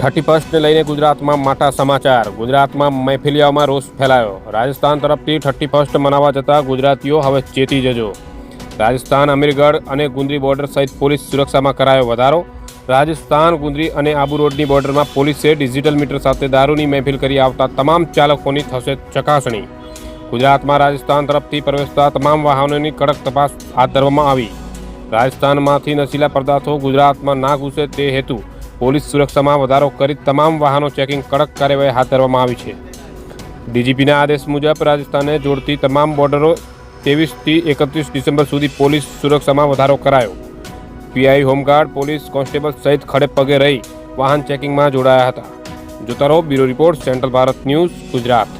Thirty ફર્સ્ટને લઈને ગુજરાતમાં માટા સમાચાર. ગુજરાતમાં મહેફિલિયાઓમાં રોષ ફેલાયો. રાજસ્થાન તરફથી થર્ટી ફર્સ્ટ મનાવવા જતા ગુજરાતીઓ હવે ચેતી જજો. રાજસ્થાન, અમીરગઢ અને ગુંદરી બોર્ડર સહિત પોલીસ સુરક્ષામાં કરાયો વધારો. રાજસ્થાન, ગુંદરી અને આબુ રોડની બોર્ડરમાં પોલીસે ડિજિટલ મીટર સાથે દારૂની મહેફિલ કરી આવતા તમામ ચાલકોની થશે ચકાસણી. ગુજરાતમાં રાજસ્થાન તરફથી પ્રવેશતા તમામ વાહનોની કડક તપાસ હાથ ધરવામાં આવી. રાજસ્થાનમાંથી નશીલા પદાર્થો ગુજરાતમાં ના ઘૂસે તે હેતુ પોલીસ સુરક્ષામાં વધારો કરી તમામ વાહનો ચેકિંગ કડક કાર્યવાહી હાથ ધરવામાં આવી છે. ડીજીપીના આદેશ મુજબ રાજસ્થાનને જોડતી તમામ બોર્ડરો ત્રેવીસથી એકત્રીસ ડિસેમ્બર સુધી પોલીસ સુરક્ષામાં વધારો કરાયો. પીઆઈ હોમગાર્ડ, પોલીસ કોન્સ્ટેબલ સહિત ખડે પગે રહી વાહન ચેકિંગમાં જોડાયા હતા. જોતા રહો bureau report, central Bharat news, Gujarat.